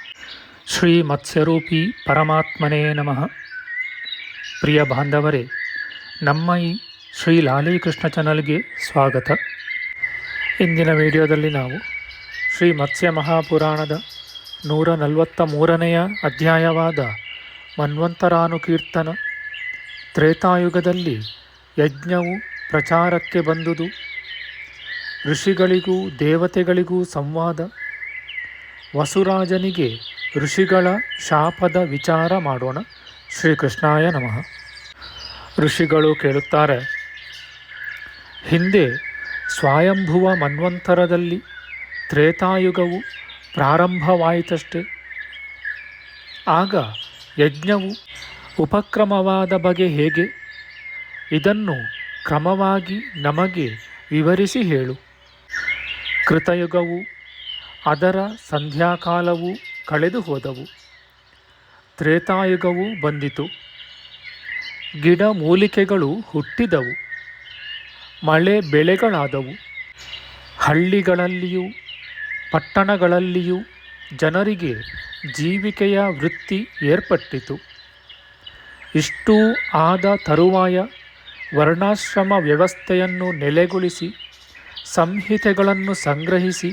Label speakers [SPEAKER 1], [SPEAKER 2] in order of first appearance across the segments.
[SPEAKER 1] ಶ್ರೀ ಮತ್ಸ್ಯರೂಪಿ ಪರಮಾತ್ಮನೇ ನಮಃ. ಪ್ರಿಯ ಬಾಂಧವರೇ, ನಮ್ಮ ಈ ಶ್ರೀ ಲಾಲೀಕೃಷ್ಣ ಚಾನಲ್ಗೆ ಸ್ವಾಗತ. ಇಂದಿನ ವಿಡಿಯೋದಲ್ಲಿ ನಾವು ಶ್ರೀ ಮತ್ಸ್ಯ ಮಹಾಪುರಾಣದ ನೂರ ನಲವತ್ತ ಮೂರನೆಯ ಅಧ್ಯಾಯವಾದ ಮನ್ವಂತರಾನುಕೀರ್ತನ ತ್ರೇತಾಯುಗದಲ್ಲಿ ಯಜ್ಞವು ಪ್ರಚಾರಕ್ಕೆ ಬಂದುದು. ಋಷಿಗಳಿಗೂ ದೇವತೆಗಳಿಗೂ ಸಂವಾದ. ವಸುರಾಜನಿಗೆ ಋಷಿಗಳ ಶಾಪದ ವಿಚಾರ ಮಾಡೋಣ. ಶ್ರೀಕೃಷ್ಣಾಯ ನಮಃ. ಋಷಿಗಳು ಕೇಳುತ್ತಾರೆ, ಹಿಂದೆ ಸ್ವಯಂಭುವ ಮನ್ವಂತರದಲ್ಲಿ ತ್ರೇತಾಯುಗವು ಪ್ರಾರಂಭವಾಯಿತಷ್ಟೇ. ಆಗ ಯಜ್ಞವು ಉಪಕ್ರಮವಾದ ಬಗೆ ಹೇಗೆ? ಇದನ್ನು ಕ್ರಮವಾಗಿ ನಮಗೆ ವಿವರಿಸಿ ಹೇಳು. ಕೃತಯುಗವು, ಅದರ ಸಂಧ್ಯಾಕಾಲವು ಕಳೆದು ಹೋದವು ತ್ರೇತಾಯುಗವು ಬಂದಿತು. ಗಿಡ ಮೂಲಿಕೆಗಳು ಹುಟ್ಟಿದವು. ಮಳೆ ಬೆಳೆಗಳಾದವು. ಹಳ್ಳಿಗಳಲ್ಲಿಯೂ, ಪಟ್ಟಣಗಳಲ್ಲಿಯೂ ಜನರಿಗೆ ಜೀವಿಕೆಯ ವೃತ್ತಿ ಏರ್ಪಟ್ಟಿತು. ಇಷ್ಟೂ ಆದ ತರುವಾಯ ವರ್ಣಾಶ್ರಮ ವ್ಯವಸ್ಥೆಯನ್ನು ನೆಲೆಗೊಳಿಸಿ, ಸಂಹಿತೆಗಳನ್ನು ಸಂಗ್ರಹಿಸಿ,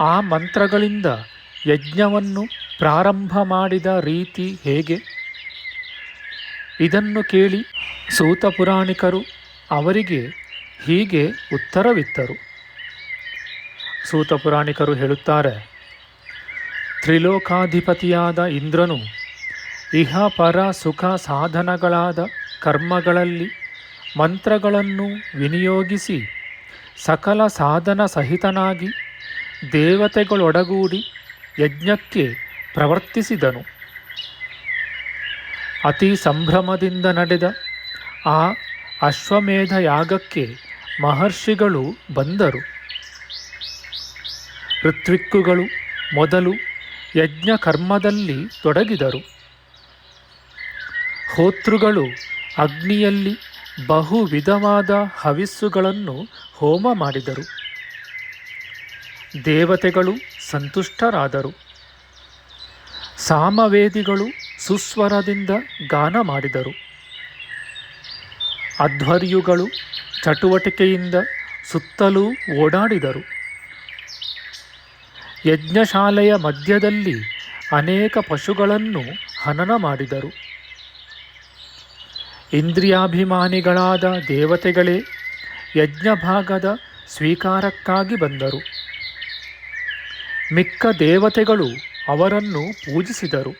[SPEAKER 1] ಆ ಮಂತ್ರಗಳಿಂದ ಯಜ್ಞವನ್ನು ಪ್ರಾರಂಭ ಮಾಡಿದ ರೀತಿ ಹೇಗೆ? ಇದನ್ನು ಕೇಳಿ ಸೂತ ಪುರಾಣಿಕರು ಅವರಿಗೆ ಹೀಗೆ ಉತ್ತರವಿತ್ತರು. ಸೂತ ಪುರಾಣಿಕರು ಹೇಳುತ್ತಾರೆ, ತ್ರಿಲೋಕಾಧಿಪತಿಯಾದ ಇಂದ್ರನು ಇಹ ಪರ ಸುಖ ಸಾಧನಗಳಾದ ಕರ್ಮಗಳಲ್ಲಿ ಮಂತ್ರಗಳನ್ನು ವಿನಿಯೋಗಿಸಿ ಸಕಲ ಸಾಧನ ಸಹಿತನಾಗಿ ದೇವತೆಗಳೊಡಗೂಡಿ ಯಜ್ಞಕ್ಕೆ ಪ್ರವರ್ತಿಸಿದನು. ಅತಿ ಸಂಭ್ರಮದಿಂದ ನಡೆದ ಆ ಅಶ್ವಮೇಧ ಯಾಗಕ್ಕೆ ಮಹರ್ಷಿಗಳು ಬಂದರು. ಋತ್ವಿಕ್ಕುಗಳು ಮೊದಲು ಯಜ್ಞ ಕರ್ಮದಲ್ಲಿ ತೊಡಗಿದರು. ಹೋತೃಗಳು ಅಗ್ನಿಯಲ್ಲಿ ಬಹು ವಿಧವಾದ ಹವಿಸ್ಸುಗಳನ್ನು ಹೋಮ ಮಾಡಿದರು. ದೇವತೆಗಳು ಸಂತುಷ್ಟರಾದರು. ಸಾಮವೇದಿಗಳು ಸುಸ್ವರದಿಂದ ಗಾನ ಮಾಡಿದರು. ಅಧ್ವರ್ಯುಗಳು ಚಟುವಟಿಕೆಯಿಂದ ಸುತ್ತಲೂ ಓಡಾಡಿದರು. ಯಜ್ಞಶಾಲೆಯ ಮಧ್ಯದಲ್ಲಿ ಅನೇಕ ಪಶುಗಳನ್ನು ಹನನ ಮಾಡಿದರು. ಇಂದ್ರಿಯಾಭಿಮಾನಿಗಳಾದ ದೇವತೆಗಳೇ ಯಜ್ಞಭಾಗದ ಸ್ವೀಕಾರಕ್ಕಾಗಿ ಬಂದರು. ಮಿಕ್ಕ ದೇವತೆಗಳು ಅವರನ್ನು ಪೂಜಿಸಿದರು.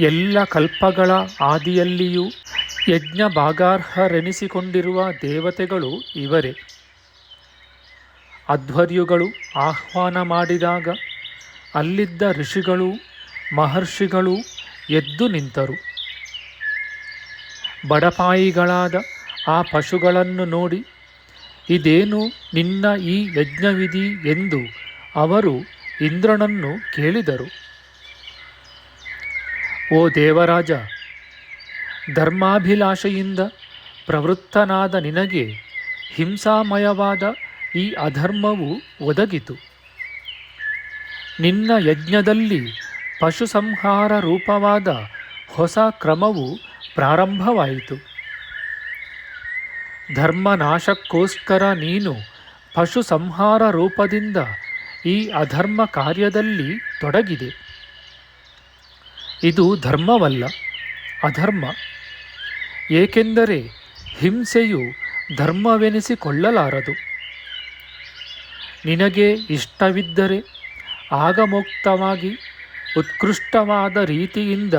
[SPEAKER 1] ಎಲ್ಲ ಕಲ್ಪಗಳ ಆದಿಯಲ್ಲಿಯೂ ಯಜ್ಞ ಭಾಗಾರ್ಹರೆನಿಸಿಕೊಂಡಿರುವ ದೇವತೆಗಳು ಇವರೇ. ಅಧ್ವರ್ಯುಗಳು ಆಹ್ವಾನ ಮಾಡಿದಾಗ ಅಲ್ಲಿದ್ದ ಋಷಿಗಳು ಮಹರ್ಷಿಗಳು ಎದ್ದು ನಿಂತರು. ಬಡಪಾಯಿಗಳಾದ ಆ ಪಶುಗಳನ್ನು ನೋಡಿ, ಇದೇನು ನಿನ್ನ ಈ ಯಜ್ಞವಿಧಿ ಎಂದು ಅವರು ಇಂದ್ರನನ್ನು ಕೇಳಿದರು. ಓ ದೇವರಾಜ, ಧರ್ಮಾಭಿಲಾಷೆಯಿಂದ ಪ್ರವೃತ್ತನಾದ ನಿನಗೆ ಹಿಂಸಾಮಯವಾದ ಈ ಅಧರ್ಮವು ಒದಗಿತು. ನಿನ್ನ ಯಜ್ಞದಲ್ಲಿ ಪಶು ಸಂಹಾರ ರೂಪವಾದ ಹೊಸ ಕ್ರಮವು ಪ್ರಾರಂಭವಾಯಿತು. ಧರ್ಮನಾಶಕ್ಕೋಸ್ಕರ ನೀನು ಪಶು ಸಂಹಾರ ರೂಪದಿಂದ ಈ ಅಧರ್ಮ ಕಾರ್ಯದಲ್ಲಿ ತೊಡಗಿದೆ. ಇದು ಧರ್ಮವಲ್ಲ, ಅಧರ್ಮ. ಏಕೆಂದರೆ ಹಿಂಸೆಯು ಧರ್ಮವೆನಿಸಿಕೊಳ್ಳಲಾರದು. ನಿನಗೆ ಇಷ್ಟವಿದ್ದರೆ ಆಗಮೋಕ್ತವಾಗಿ, ಉತ್ಕೃಷ್ಟವಾದ ರೀತಿಯಿಂದ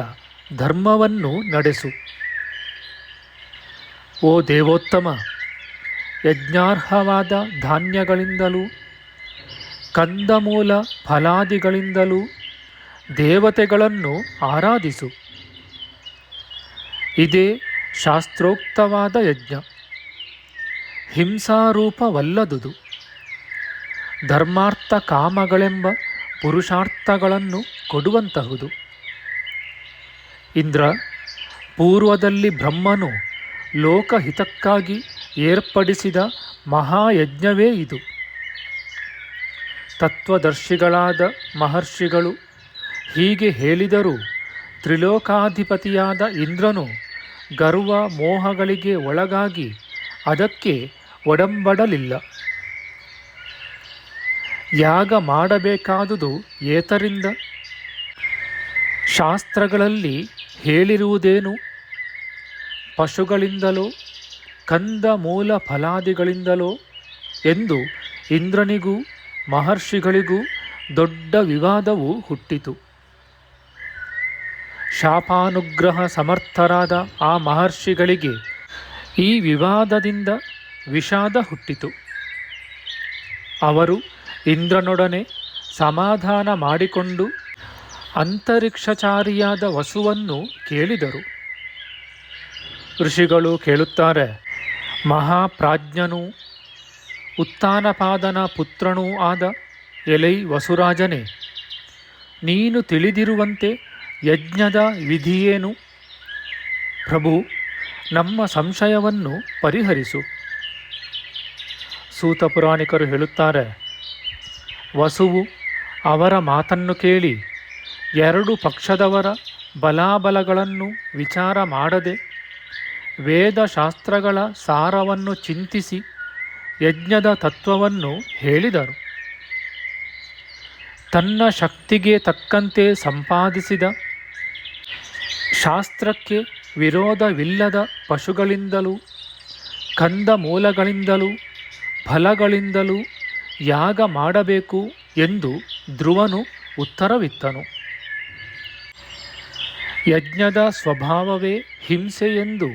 [SPEAKER 1] ಧರ್ಮವನ್ನು ನಡೆಸು. ಓ ದೇವೋತ್ತಮ, ಯಜ್ಞಾರ್ಹವಾದ ಧಾನ್ಯಗಳಿಂದಲೂ ಕಂದಮೂಲ ಫಲಾದಿಗಳಿಂದಲೂ ದೇವತೆಗಳನ್ನು ಆರಾಧಿಸು. ಇದೇ ಶಾಸ್ತ್ರೋಕ್ತವಾದ ಯಜ್ಞ. ಹಿಂಸಾರೂಪವಲ್ಲದುದು. ಧರ್ಮಾರ್ಥ ಕಾಮಗಳೆಂಬ ಪುರುಷಾರ್ಥಗಳನ್ನು ಕೊಡುವಂತಹುದು. ಇಂದ್ರ, ಪೂರ್ವದಲ್ಲಿ ಬ್ರಹ್ಮನು ಲೋಕಹಿತಕ್ಕಾಗಿ ಏರ್ಪಡಿಸಿದ ಮಹಾಯಜ್ಞವೇ ಇದು. ತತ್ವದರ್ಶಿಗಳಾದ ಮಹರ್ಷಿಗಳು ಹೀಗೆ ಹೇಳಿದರೂ, ತ್ರಿಲೋಕಾಧಿಪತಿಯಾದ ಇಂದ್ರನು ಗರ್ವ ಮೋಹಗಳಿಗೆ ಒಳಗಾಗಿ ಅದಕ್ಕೆ ಒಡಂಬಡಲಿಲ್ಲ. ಯಾಗ ಮಾಡಬೇಕಾದುದು ಏತರಿಂದ? ಶಾಸ್ತ್ರಗಳಲ್ಲಿ ಹೇಳಿರುವುದೇನು? ಪಶುಗಳಿಂದಲೋ ಕಂದ ಮೂಲ ಫಲಾದಿಗಳಿಂದಲೋ ಎಂದು ಇಂದ್ರನಿಗೂ ಮಹರ್ಷಿಗಳಿಗೂ ದೊಡ್ಡ ವಿವಾದವು ಹುಟ್ಟಿತು. ಶಾಪಾನುಗ್ರಹ ಸಮರ್ಥರಾದ ಆ ಮಹರ್ಷಿಗಳಿಗೆ ಈ ವಿವಾದದಿಂದ ವಿಷಾದ ಹುಟ್ಟಿತು. ಅವರು ಇಂದ್ರನೊಡನೆ ಸಮಾಧಾನ ಮಾಡಿಕೊಂಡು ಅಂತರಿಕ್ಷಚಾರಿಯಾದ ವಸುವನ್ನು ಕೇಳಿದರು. ಋಷಿಗಳು ಕೇಳುತ್ತಾರೆ, ಮಹಾಪ್ರಾಜ್ಞನೂ ಉತ್ತಾನಪಾದನ ಪುತ್ರನೂ ಆದ ಎಲೈ ವಸುರಾಜನೇ, ನೀನು ತಿಳಿದಿರುವಂತೆ ಯಜ್ಞದ ವಿಧಿಯೇನು? ಪ್ರಭು, ನಮ್ಮ ಸಂಶಯವನ್ನು ಪರಿಹರಿಸು. ಸೂತ ಪುರಾಣಿಕರು ಹೇಳುತ್ತಾರೆ, ವಸುವು ಅವರ ಮಾತನ್ನು ಕೇಳಿ ಎರಡು ಪಕ್ಷದವರ ಬಲಾಬಲಗಳನ್ನು ವಿಚಾರ ಮಾಡದೆ ವೇದಶಾಸ್ತ್ರಗಳ ಸಾರವನ್ನು ಚಿಂತಿಸಿ ಯಜ್ಞದ ತತ್ವವನ್ನು ಹೇಳಿದರು. ತನ್ನ ಶಕ್ತಿಗೆ ತಕ್ಕಂತೆ ಸಂಪಾದಿಸಿದ, ಶಾಸ್ತ್ರಕ್ಕೆ ವಿರೋಧವಿಲ್ಲದ ಪಶುಗಳಿಂದಲೂ, ಕಂದ ಮೂಲಗಳಿಂದಲೂ, ಫಲಗಳಿಂದಲೂ ಯಾಗ ಮಾಡಬೇಕು ಎಂದು ಧ್ರುವನು ಉತ್ತರವಿತ್ತನು. ಯಜ್ಞದ ಸ್ವಭಾವವೇ ಹಿಂಸೆ ಎಂದು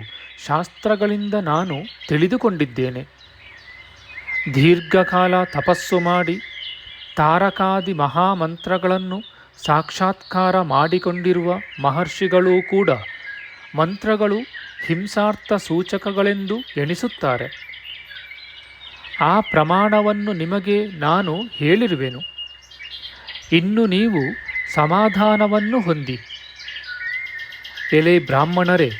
[SPEAKER 1] ಶಾಸ್ತ್ರಗಳಿಂದ ನಾನು ತಿಳಿದುಕೊಂಡಿದ್ದೇನೆ. ದೀರ್ಘಕಾಲ ತಪಸ್ಸು ಮಾಡಿ ತಾರಕಾದಿ ಮಹಾಮಂತ್ರಗಳನ್ನು ಸಾಕ್ಷಾತ್ಕಾರ ಮಾಡಿಕೊಂಡಿರುವ ಮಹರ್ಷಿಗಳೂ ಕೂಡ ಮಂತ್ರಗಳು ಹಿಂಸಾರ್ಥ ಸೂಚಕಗಳೆಂದು ಎಣಿಸುತ್ತಾರೆ. ಆ ಪ್ರಮಾಣವನ್ನು ನಿಮಗೆ ನಾನು ಹೇಳಿರುವೆನು. ಇನ್ನು ನೀವು ಸಮಾಧಾನವನ್ನು ಹೊಂದಿ. ಎಲೆ ಬ್ರಾಹ್ಮಣರೇ,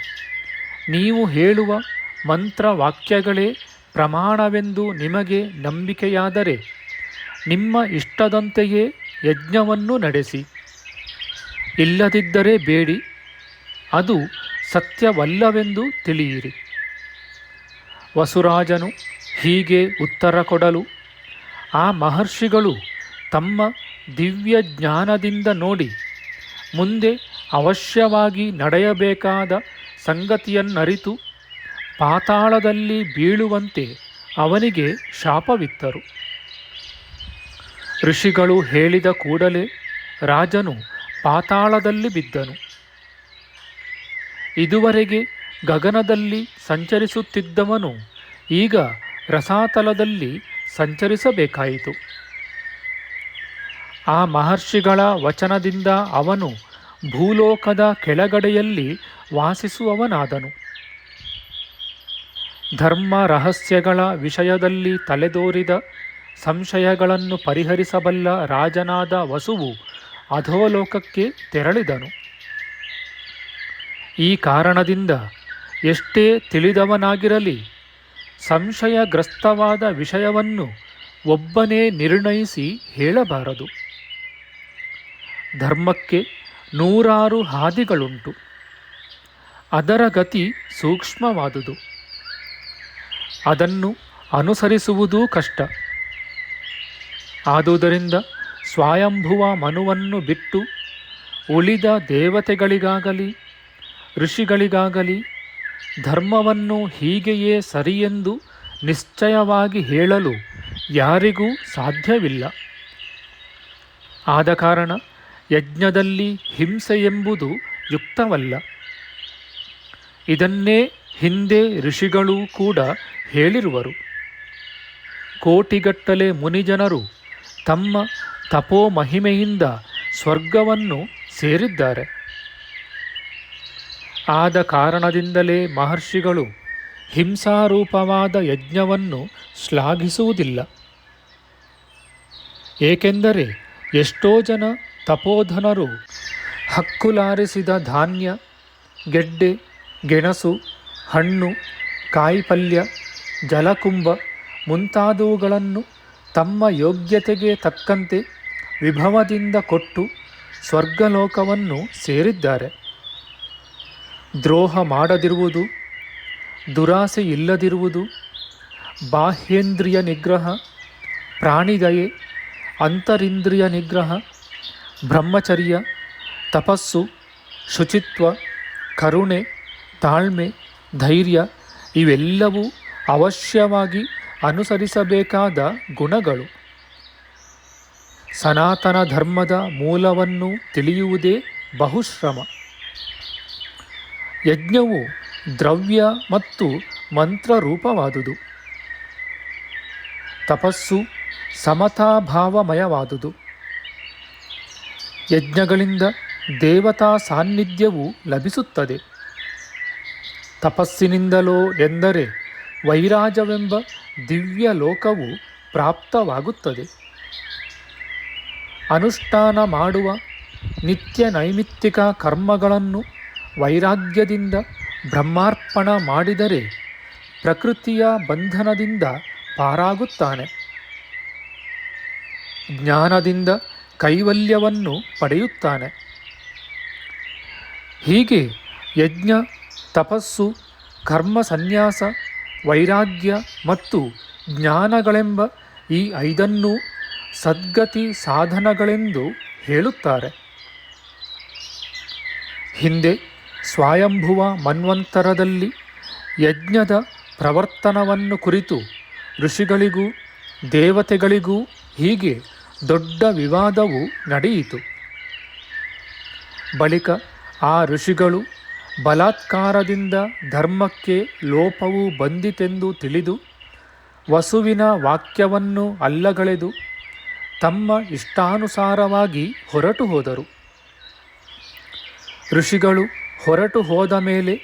[SPEAKER 1] ನೀವು ಹೇಳುವ ಮಂತ್ರ ವಾಕ್ಯಗಳೇ ಪ್ರಮಾಣವೆಂದು ನಿಮಗೆ ನಂಬಿಕೆಯಾದರೆ ನಿಮ್ಮ ಇಷ್ಟದಂತೆಯೇ ಯಜ್ಞವನ್ನು ನಡೆಸಿ. ಇಲ್ಲದಿದ್ದರೆ ಬೇಡಿ, ಅದು ಸತ್ಯವಲ್ಲವೆಂದು ತಿಳಿಯಿರಿ. ವಸುರಾಜನು ಹೀಗೆ ಉತ್ತರ ಕೊಡಲು, ಆ ಮಹರ್ಷಿಗಳು ತಮ್ಮ ದಿವ್ಯ ಜ್ಞಾನದಿಂದ ನೋಡಿ ಮುಂದೆ ಅವಶ್ಯವಾಗಿ ನಡೆಯಬೇಕಾದ ಸಂಗತಿಯನ್ನರಿತು ಪಾತಾಳದಲ್ಲಿ ಬೀಳುವಂತೆ ಅವನಿಗೆ ಶಾಪವಿತ್ತರು. ಋಷಿಗಳು ಹೇಳಿದ ಕೂಡಲೇ ರಾಜನು ಪಾತಾಳದಲ್ಲಿ ಬಿದ್ದನು. ಇದುವರೆಗೆ ಗಗನದಲ್ಲಿ ಸಂಚರಿಸುತ್ತಿದ್ದವನು ಈಗ ರಸಾತಲದಲ್ಲಿ ಸಂಚರಿಸಬೇಕಾಯಿತು. ಆ ಮಹರ್ಷಿಗಳ ವಚನದಿಂದ ಅವನು ಭೂಲೋಕದ ಕೆಳಗಡೆಯಲ್ಲಿ ವಾಸಿಸುವವನಾದನು. ಧರ್ಮ ರಹಸ್ಯಗಳ ವಿಷಯದಲ್ಲಿ ತಲೆದೋರಿದ ಸಂಶಯಗಳನ್ನು ಪರಿಹರಿಸಬಲ್ಲ ರಾಜನಾದ ವಸುವು ಅಧೋಲೋಕಕ್ಕೆ ತೆರಳಿದನು. ಈ ಕಾರಣದಿಂದ ಎಷ್ಟೇ ತಿಳಿದವನಾಗಿರಲಿ, ಸಂಶಯಗ್ರಸ್ತವಾದ ವಿಷಯವನ್ನು ಒಬ್ಬನೇ ನಿರ್ಣಯಿಸಿ ಹೇಳಬಾರದು. ಧರ್ಮಕ್ಕೆ ನೂರಾರು ಹಾದಿಗಳುಂಟು. ಅದರ ಗತಿ ಸೂಕ್ಷ್ಮವಾದುದು. ಅದನ್ನು ಅನುಸರಿಸುವುದೂ ಕಷ್ಟ. ಆದುದರಿಂದ ಸ್ವಯಂಭುವ ಮನುವನ್ನು ಬಿಟ್ಟು ಉಳಿದ ದೇವತೆಗಳಿಗಾಗಲಿ, ಋಷಿಗಳಿಗಾಗಲಿ ಧರ್ಮವನ್ನು ಹೀಗೆಯೇ ಸರಿಯೆಂದು ನಿಶ್ಚಯವಾಗಿ ಹೇಳಲು ಯಾರಿಗೂ ಸಾಧ್ಯವಿಲ್ಲ. ಆದ ಕಾರಣ ಯಜ್ಞದಲ್ಲಿ ಹಿಂಸೆ ಎಂಬುದು ಯುಕ್ತವಲ್ಲ. ಇದನ್ನೇ ಹಿಂದೆ ಋಷಿಗಳೂ ಕೂಡ ಹೇಳಿರುವರು. ಕೋಟಿಗಟ್ಟಲೆ ಮುನಿಜನರು ತಮ್ಮ ತಪೋ ಮಹಿಮೆಯಿಂದ ಸ್ವರ್ಗವನ್ನು ಸೇರಿದ್ದಾರೆ. ಆದ ಕಾರಣದಿಂದಲೇ ಮಹರ್ಷಿಗಳು ಹಿಂಸಾರೂಪವಾದ ಯಜ್ಞವನ್ನು ಶ್ಲಾಘಿಸುವುದಿಲ್ಲ. ಏಕೆಂದರೆ ಎಷ್ಟೋ ಜನ ತಪೋಧನರು ಹಕ್ಕುಲಾರಿಸಿದ ಧಾನ್ಯ, ಗೆಡ್ಡೆ, ಗೆಣಸು ಹಣ್ಣು, ಕಾಯಿಪಲ್ಯ, ಜಲಕುಂಭ ಮುಂತಾದವುಗಳನ್ನು ತಮ್ಮ ಯೋಗ್ಯತೆಗೆ ತಕ್ಕಂತೆ ವಿಭವದಿಂದ ಕೊಟ್ಟು ಸ್ವರ್ಗಲೋಕವನ್ನು ಸೇರಿದ್ದಾರೆ. ದ್ರೋಹ ಮಾಡದಿರುವುದು, ದುರಾಸೆ ಇಲ್ಲದಿರುವುದು, ಬಾಹ್ಯೇಂದ್ರಿಯ ನಿಗ್ರಹ, ಪ್ರಾಣಿದಯೆ, ಅಂತರಿಂದ್ರಿಯ ನಿಗ್ರಹ, ಬ್ರಹ್ಮಚರ್ಯ, ತಪಸ್ಸು, ಶುಚಿತ್ವ, ಕರುಣೆ, ತಾಳ್ಮೆ ಧೈರ್ಯ ಇವೆಲ್ಲವೂ ಅವಶ್ಯವಾಗಿ ಅನುಸರಿಸಬೇಕಾದ ಗುಣಗಳು. ಸನಾತನ ಧರ್ಮದ ಮೂಲವನ್ನು ತಿಳಿಯುವುದೇ ಬಹುಶ್ರಮ. ಯಜ್ಞವು ದ್ರವ್ಯ ಮತ್ತು ಮಂತ್ರರೂಪವಾದುದು. ತಪಸ್ಸು ಸಮತಾಭಾವಮಯವಾದುದು. ಯಜ್ಞಗಳಿಂದ ದೇವತಾ ಸಾನ್ನಿಧ್ಯವು ಲಭಿಸುತ್ತದೆ. ತಪಸ್ಸಿನಿಂದಲೋ ಎಂದರೆ ವೈರಾಜವೆಂಬ ದಿವ್ಯ ಲೋಕವು ಪ್ರಾಪ್ತವಾಗುತ್ತದೆ. ಅನುಷ್ಠಾನ ಮಾಡುವ ನಿತ್ಯ ನೈಮಿತ್ತಿಕ ಕರ್ಮಗಳನ್ನು ವೈರಾಗ್ಯದಿಂದ ಬ್ರಹ್ಮಾರ್ಪಣ ಮಾಡಿದರೆ ಪ್ರಕೃತಿಯ ಬಂಧನದಿಂದ ಪಾರಾಗುತ್ತಾನೆ. ಜ್ಞಾನದಿಂದ ಕೈವಲ್ಯವನ್ನು ಪಡೆಯುತ್ತಾನೆ. ಹೀಗೆ ಯಜ್ಞ ತಪಸ್ಸು, ಕರ್ಮ ಸನ್ಯಾಸ, ವೈರಾಗ್ಯ ಮತ್ತು ಜ್ಞಾನಗಳೆಂಬ ಈ ಐದನ್ನು ಸದ್ಗತಿ ಸಾಧನಗಳೆಂದು ಹೇಳುತ್ತಾರೆ. ಹಿಂದೆ ಸ್ವಯಂಭುವ ಮನ್ವಂತರದಲ್ಲಿ ಯಜ್ಞದ ಪ್ರವರ್ತನವನ್ನು ಕುರಿತು ಋಷಿಗಳಿಗೂ ದೇವತೆಗಳಿಗೂ ಹೀಗೆ ದೊಡ್ಡ ವಿವಾದವು ನಡೆಯಿತು. ಬಳಿಕ ಆ ಋಷಿಗಳು ಬಲಾತ್ಕಾರದಿಂದ ಧರ್ಮಕ್ಕೆ ಲೋಪವು ಬಂದಿತೆಂದು ತಿಳಿದು ವಸುವಿನ ವಾಕ್ಯವನ್ನು ಅಲ್ಲಗಳೆದು ತಮ್ಮ ಇಷ್ಟಾನುಸಾರವಾಗಿ ಹೊರಟು ಹೋದರು. ಋಷಿಗಳು ಹೊರಟು ಹೋದ ಮೇಲೆ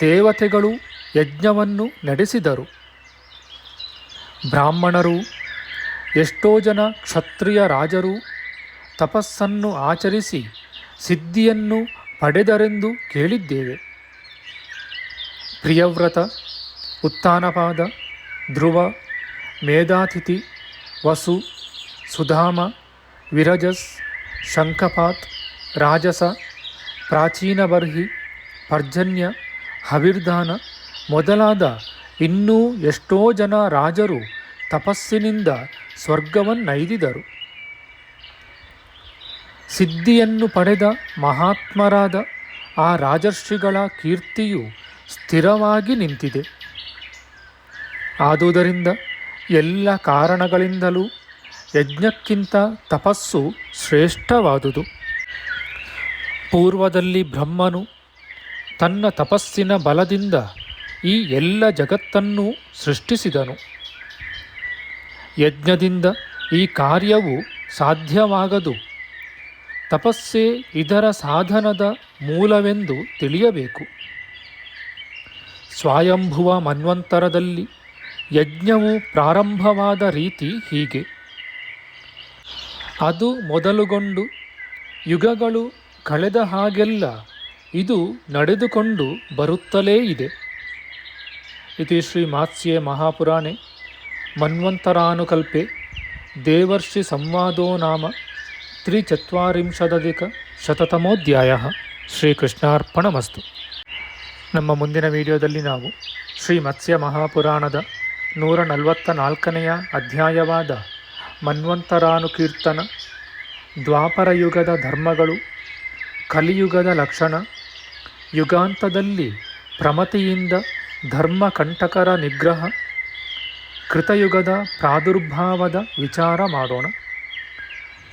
[SPEAKER 1] ದೇವತೆಗಳು ಯಜ್ಞವನ್ನು ನಡೆಸಿದರು. ಬ್ರಾಹ್ಮಣರು, ಎಷ್ಟೋ ಜನ ಕ್ಷತ್ರಿಯ ರಾಜರು ತಪಸ್ಸನ್ನು ಆಚರಿಸಿ ಸಿದ್ಧಿಯನ್ನು ಪಡೆದರೆಂದು ಕೇಳಿದ್ದೇವೆ. ಪ್ರಿಯವ್ರತ, ಉತ್ಥಾನಪಾದ, ಧ್ರುವ, ಮೇಧಾತಿಥಿ, ವಸು, ಸುಧಾಮ, ವಿರಜಸ್, ಶಂಖಪಾತ್, ರಾಜಸ ಪ್ರಾಚೀನ ಬರ್ಹಿ ಪರ್ಜನ್ಯ, ಹವಿರ್ಧಾನ ಮೊದಲಾದ ಇನ್ನೂ ಎಷ್ಟೋ ಜನ ರಾಜರು ತಪಸ್ಸಿನಿಂದ ಸ್ವರ್ಗವನ್ನೈದಿದರು. ಸಿದ್ಧಿಯನ್ನು ಪಡೆದ ಮಹಾತ್ಮರಾದ ಆ ರಾಜರ್ಷಿಗಳ ಕೀರ್ತಿಯು ಸ್ಥಿರವಾಗಿ ನಿಂತಿದೆ. ಆದುದರಿಂದ ಎಲ್ಲ ಕಾರಣಗಳಿಂದಲೂ ಯಜ್ಞಕ್ಕಿಂತ ತಪಸ್ಸು ಶ್ರೇಷ್ಠವಾದುದು. ಪೂರ್ವದಲ್ಲಿ ಬ್ರಹ್ಮನು ತನ್ನ ತಪಸ್ಸಿನ ಬಲದಿಂದ ಈ ಎಲ್ಲ ಜಗತ್ತನ್ನು ಸೃಷ್ಟಿಸಿದನು. ಯಜ್ಞದಿಂದ ಈ ಕಾರ್ಯವು ಸಾಧ್ಯವಾಗದು. ತಪಸ್ಸೇ ಇದರ ಸಾಧನದ ಮೂಲವೆಂದು ತಿಳಿಯಬೇಕು. ಸ್ವಯಂಭುವ ಮನ್ವಂತರದಲ್ಲಿ ಯಜ್ಞವು ಪ್ರಾರಂಭವಾದ ರೀತಿ ಹೀಗೆ. ಅದು ಮೊದಲುಗೊಂಡು ಯುಗಗಳು ಕಳೆದ ಹಾಗೆಲ್ಲ ಇದು ನಡೆದುಕೊಂಡು ಬರುತ್ತಲೇ ಇದೆ. ಇತಿ ಶ್ರೀ ಮಾತ್ಸ್ಯೆ ಮಹಾಪುರಾಣೆ ಮನ್ವಂತರಾನುಕಲ್ಪೆ ದೇವರ್ಷಿ ಸಂವಾದೋ ನಾಮ ತ್ರಿಚತ್ವರಿಂಶದಧಿಕ ಶತತಮೋಧ್ಯಾಯ ಶ್ರೀಕೃಷ್ಣಾರ್ಪಣಮಸ್ತು. ನಮ್ಮ ಮುಂದಿನ ವಿಡಿಯೋದಲ್ಲಿ ನಾವು ಶ್ರೀ ಮತ್ಸ್ಯ ಮಹಾಪುರಾಣದ ನೂರ ನಲವತ್ತ ನಾಲ್ಕನೆಯ ಅಧ್ಯಾಯವಾದ ಮನ್ವಂತರಾನುಕೀರ್ತನ ದ್ವಾಪರಯುಗದ ಧರ್ಮಗಳು, ಕಲಿಯುಗದ ಲಕ್ಷಣ, ಯುಗಾಂತದಲ್ಲಿ ಪ್ರಮತಿಯಿಂದ ಧರ್ಮ ಕಂಟಕರ ನಿಗ್ರಹ, ಕೃತಯುಗದ ಪ್ರಾದುರ್ಭಾವದ ವಿಚಾರ ಮಾಡೋಣ.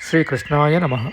[SPEAKER 1] ಶ್ರೀಕೃಷ್ಣಾಯ ನಮಃ